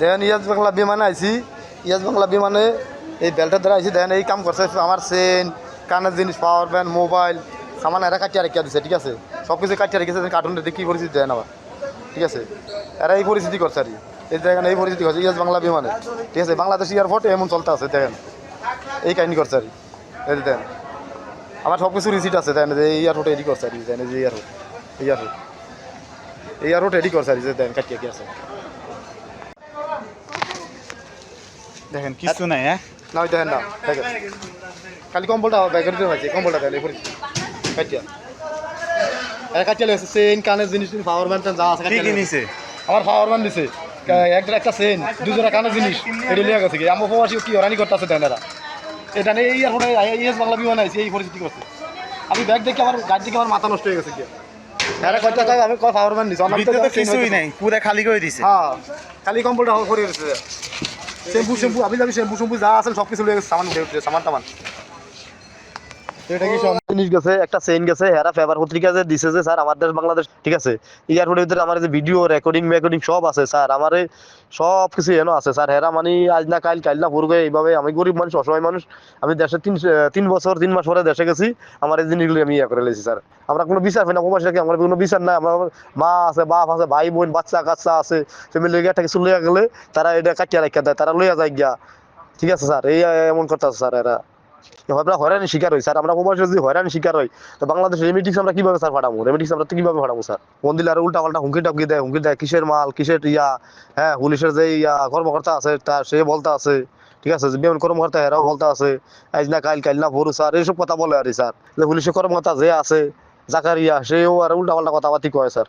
দেখেন ইয়াজ বাংলা বিমানে আইছি। ইয়াজ বাংলা বিমানে এই বেল্টের দ্বারা আইছি। দেখেন, এই কাম করছে আমার সেন, কানের জিনিস পাওয়ার ব্যান্ড মোবাইল সামান এরা কাটিয়ে রেখে দিছে, ঠিক আছে? সব কিছু কাটিয়ে রেখেছে কার্টুন দেখে কী পরিস্থিতি দেন আবার। ঠিক আছে? এরা এই পরিস্থিতি করছে আর এই দেখেন, এই পরিস্থিতি করছে ইয়াজ বাংলা বিমানে। ঠিক আছে? বাংলাদেশ এয়ারপোর্ট এমন চলতে আছে, দেখেন। এই কাহিনী করছে আর এই দেখেন, আমার সব কিছু রিসিট আছে, দেখেন, যে এয়ারপোর্টে এডি করছে আর দেখেন, এই এয়ারপোর্ট এয়ারপোর্ট এয়ারপোর্ট এডি করছে আর দেখেন, কাটিয়ে কি আছে। দেখেন কিছু নাই হ্যাঁ? না ওই দেখেন না দেখেন। খালি কম্বলটা ব্যাগের ভিতরে আছে কম্বলটা দেখেন এই পরিস্থিতি কাটিয়া আরে কাটিয়া লেগেছে সেন কানের জিনিস পাওয়ার ব্যান্ড যা আছে কি কাটিয়া নিছে। আমার পাওয়ার ব্যান্ড দিছে। একটা একটা সেন দুজোড়া কানের জিনিস এটি লিয়ে গেছে কি? আমার প্রবাসী কি হরানি করতেছে দেন এরা? এটা নেই এই এয়ারপোর্টে আইএস বাংলা বিমান আইছে এই পরিস্থিতি করছে। আমি ব্যাগ দেখে আমার গাড়ি দেখে আমার মাথা নষ্ট হয়ে গেছে কি? হ্যাঁ টাকা আমি পাওয়ার ব্যান্ড দিছি? আমার কিছুই নাই পুরা খালি করে দিছে। হ্যাঁ খালি কম্বলটা করে গেছে। শ্যাম্পু শ্যাম্পু আমি যাবি শ্যাম্পু শ্যাম্পু যা আছে সব কিছু সামান উঠে উঠে সামান, টামান। না না আমি গরিব মানুষ, অসহায় মানুষ, আমি দেশে তিন তিন বছর, তিন মাস পরে দেশে গেছি, আমার এই জিনিসগুলো আমি ইয়ে করে লেছি স্যার। আমরা কোনো বিচার পাই না আমার কোনো বিচার নাই, আমার মা আছে, বাপ আছে, ভাই, বোন, বাচ্চা, কাচ্চা আছে ফ্যামিলি একটা কিছু লইয়া গেলে তারা এটা কাটিয়া রাখিয়া দেয়, তারা লইয়া যায় গিয়া। ঠিক আছে, স্যার? এই এমন করতে স্যার, এরা। আমরা হয়রানি শিকার হই, স্যার। আমরা যদি হয়রানি শিকার হই, তো বাংলাদেশ রেমিটিক্স আমরা কীভাবে, স্যার রেমিটিক্স আমরা কীভাবে স্যার? দিলে আর উল্টা পাল্টা দেয় দেয়, কিসের মাল, কিসের ইয়া? হ্যাঁ পুলিশের যে ইয়া, কর্মকর্তা আছে তার সে বলতে আছে, ঠিক আছে? বিমান কর্মকর্তা এরাও বলতে আছে, আজ না কাল কাল না ভোর স্যার, এইসব কথা বলে আর স্যার। পুলিশের কর্মকর্তা যে আছে, জাকারিয়া, সেও আর উল্টা পাল্টা কথাবার্তি কয়, স্যার।